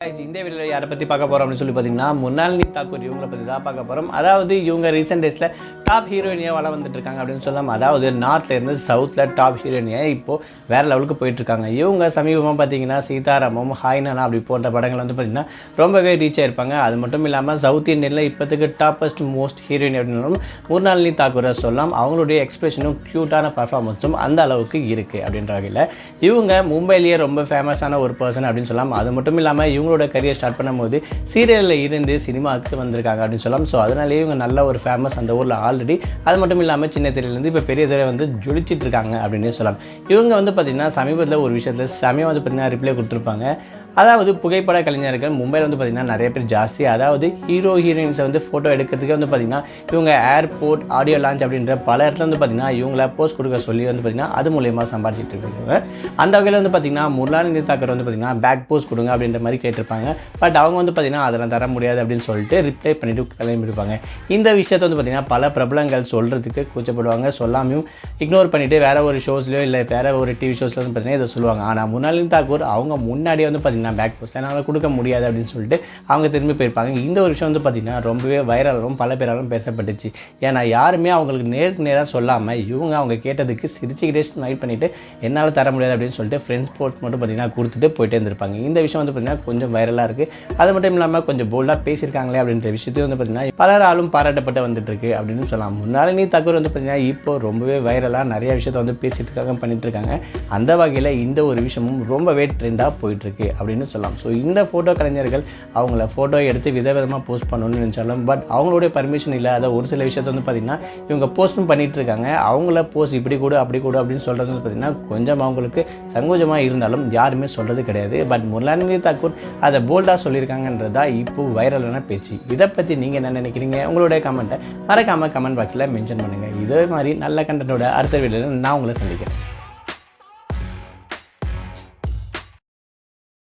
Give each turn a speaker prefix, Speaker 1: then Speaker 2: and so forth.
Speaker 1: இந்த வீடியோவில் யாரை பற்றி பார்க்க போகிறோம் அப்படின்னு சொல்லி பார்த்தீங்கன்னா முன்னாளினி தாக்கூர் இவங்களை பற்றி தான் பார்க்க போகிறோம் அதாவது இவங்க ரீசெண்ட் டேஸில் டாப் ஹீரோயினியாக வள வந்துட்டு இருக்காங்க அப்படின்னு சொல்லலாம் அதாவது நார்த்லேருந்து சவுத்தில் டாப் ஹீரோயினியாக இப்போது வேறு லெவலுக்கு போயிட்டுருக்காங்க இவங்க சமீபமாக பார்த்தீங்கன்னா சீதாராமம் ஹாய்னானா அப்படி போன்ற படங்கள் வந்து பார்த்திங்கன்னா ரொம்பவே ரீச் ஆயிருப்பாங்க. அது மட்டும் இல்லாமல் சவுத் இந்தியனில் இப்போத்துக்கு டாப்பஸ்ட் மோஸ்ட் ஹீரோயின் அப்படின்னாலும் முன்னாளினி தாக்கூரை சொல்லலாம் அவங்களுடைய எக்ஸ்பிரஷனும் க்யூட்டான பர்ஃபார்மன்ஸும் அந்த அளவுக்கு இருக்குது அப்படின்ற வகையில் இவங்க மும்பையிலேயே ரொம்ப ஃபேமஸான ஒரு பர்சன் அப்படின்னு சொல்லலாம் அது மட்டும் இல்லாமல் இவங்க இவங்களோட கரியர் ஸ்டார்ட் பண்ணும்போது சீரியலில் இருந்து சினிமாவுக்கு வந்திருக்காங்க அப்படின்னு சொல்லலாம். ஸோ அதனாலேயே இவங்க நல்ல ஒரு ஃபேமஸ் அந்த ஊரில் ஆல்ரெடி அது மட்டும் இல்லாமல் சின்ன திரையிலேருந்து இப்போ பெரிய திரை வந்து ஜொலிச்சிட்டு இருக்காங்க அப்படின்னு சொல்லலாம். இவங்க வந்து பார்த்திங்கன்னா சமீபத்தில் ஒரு விஷயத்தில் சமயம் வந்து பார்த்திங்கன்னா ரிப்ளை கொடுத்துருப்பாங்க. அதாவது புகைப்பட கலைஞர்கள் மும்பையில் வந்து பார்த்திங்கன்னா நிறைய பேர் ஜாஸ்தி. அதாவது ஹீரோ ஹீரோயின்ஸை வந்து ஃபோட்டோ எடுக்கிறதுக்கே வந்து பார்த்திங்கன்னா இவங்க ஏர்போர்ட் ஆடியோ லான்ச் அப்படின்ற பல இடத்துல வந்து பார்த்திங்கன்னா இவங்கள போஸ்ட் கொடுக்க சொல்லி வந்து பார்த்திங்கன்னா அது மூலியமாக சம்பாதிச்சிட்டு இருக்காங்க. அந்த வகையில் வந்து பார்த்திங்கன்னா முரளானந்தி தாக்கர் வந்து பார்த்திங்கன்னா பேக் போஸ்ட் கொடுங்க அப்படின்ற மாதிரி கேட்டு கேட்டிருப்பாங்க. பட் அவங்க வந்து பார்த்திங்கன்னா அதெல்லாம் தர முடியாது அப்படின்னு சொல்லிட்டு ரிப்ளை பண்ணிவிட்டு கிளம்பியிருப்பாங்க. இந்த விஷயத்தை வந்து பார்த்திங்கன்னா பல பிரபலங்கள் சொல்கிறதுக்கு கூச்சப்படுவாங்க. சொல்லாமையும் இக்னோர் பண்ணிவிட்டு வேற ஒரு ஷோஸ்லையோ இல்லை வேற ஒரு டிவி ஷோஸில் வந்து பார்த்திங்கன்னா இதை சொல்லுவாங்க. ஆனால் முன்னாளின் தாக்கூர் அவங்க முன்னாடியே வந்து பார்த்திங்கன்னா பேக் போஸ்ட் என்னால் கொடுக்க முடியாது அப்படின்னு சொல்லிட்டு அவங்க திரும்பி போயிருப்பாங்க. இந்த ஒரு விஷயம் வந்து பார்த்திங்கன்னா ரொம்பவே வைரலாகவும் பல பேராலும் பேசப்பட்டுச்சு. ஏன்னா யாருமே அவங்களுக்கு நேருக்கு நேராக சொல்லாமல் இவங்க அவங்க கேட்டதுக்கு சிரிச்சுக்கிட்டே ஸ்மைல் பண்ணிவிட்டு என்னால் தர முடியாது அப்படின்னு சொல்லிட்டு ஃப்ரெண்ட்ஸ் போர்ட் மட்டும் பார்த்திங்கன்னா கொடுத்துட்டு போயிட்டே இருந்திருப்பாங்க. இந்த விஷயம் வந்து பார்த்திங்கன்னா கொஞ்சம் வைரலாக இருக்குது அது மட்டும் இல்லாமல் கொஞ்சம் போல்டாக பேசியிருக்காங்களே அப்படின்ற விஷயத்தையும் வந்து பார்த்திங்கன்னா பலராலும் பாராட்டப்பட்டு வந்துட்டு இருக்கு அப்படின்னு சொல்லலாம். முன்னாடி நீ தகவல் வந்து பார்த்திங்கன்னா இப்போ ரொம்பவே வைரலாக நிறைய விஷயத்த வந்து பேசிட்டு இருக்காங்க பண்ணிட்டு இருக்காங்க அந்த வகையில் இந்த ஒரு விஷயமும் ரொம்பவே ட்ரெண்டாக போயிட்டுருக்கு அப்படின்னு சொல்லலாம். ஸோ இந்த ஃபோட்டோ கலைஞர்கள் அவங்கள ஃபோட்டோ எடுத்து விதவிதமாக போஸ்ட் பண்ணணும்னு நினச்சாலும் பட் அவங்களுடைய பர்மிஷன் இல்லாத ஒரு சில விஷயத்த வந்து பார்த்திங்கன்னா இவங்க போஸ்ட்டும் பண்ணிட்டு இருக்காங்க அவங்கள போஸ்ட் இப்படி கூட அப்படி கூட அப்படின்னு சொல்கிறது வந்து பார்த்திங்கன்னா கொஞ்சம் அவங்களுக்கு சங்கோஜமாக இருந்தாலும் யாருமே சொல்கிறது கிடையாது. பட் முரளாநிதி தாக்கூர் அதை போல்டாக சொல்லியிருக்காங்கன்றது தான் இப்போ வைரலான பேச்சு. இதை பற்றி நீங்கள் என்ன நினைக்கிறீங்க? உங்களுடைய கமெண்ட்டை மறக்காமல் கமெண்ட் பாக்ஸில் மென்ஷன் பண்ணுங்கள் இதே மாதிரி நல்ல கண்டென்ட்டோட அடுத்த வீடியோவில் நான் உங்களை சந்திக்கிறேன்.